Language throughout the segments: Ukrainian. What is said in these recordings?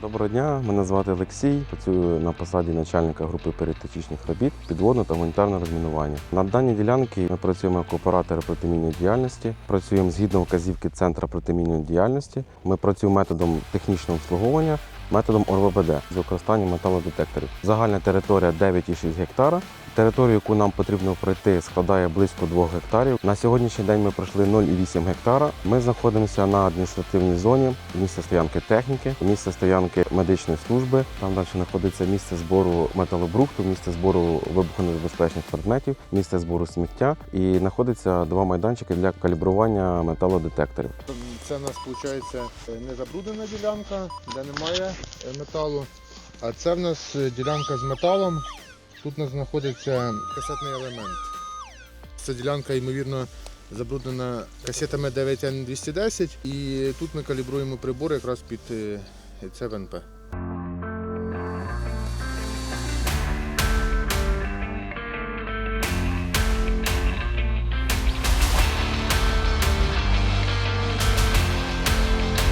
Доброго дня, мене звати Олексій. Працюю на посаді начальника групи передтечічних робіт підводно та гуманітарне розмінування. На даній ділянці ми працюємо як оператори протимінної діяльності. Працюємо згідно вказівки Центру протимінної діяльності. Ми працюємо методом технічного обслуговування, методом ОРВБД з використанням металодетекторів. Загальна територія 9,6 гектара. Територію, яку нам потрібно пройти, складає близько 2 гектарів. На сьогоднішній день ми пройшли 0,8 гектара. Ми знаходимося на адміністративній зоні, місце стоянки техніки, місце стоянки медичної служби. Там далі знаходиться місце збору металобрухту, місце збору вибухонебезпечних предметів, місце збору сміття і знаходиться два майданчики для калібрування металодетекторів. Це в нас виходить не забруднена ділянка, де немає е, металу. А це в нас е, ділянка з металом. Тут у нас знаходиться касетний елемент. Ця ділянка, ймовірно, забруднена касетами 9N210 і тут ми калібруємо прибор якраз під е, це ВНП.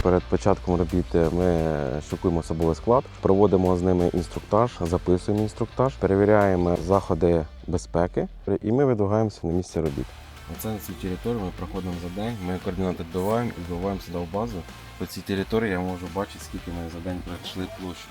Перед початком робіт ми шукуємо особовий склад, проводимо з ними інструктаж, записуємо інструктаж, перевіряємо заходи безпеки і ми видвигаємося на місце робіт. Оце на цю територію ми проходимо за день. Ми координати вбиваємо і вбиваємо сюди в базу. По цій території я можу бачити, скільки ми за день пройшли площу.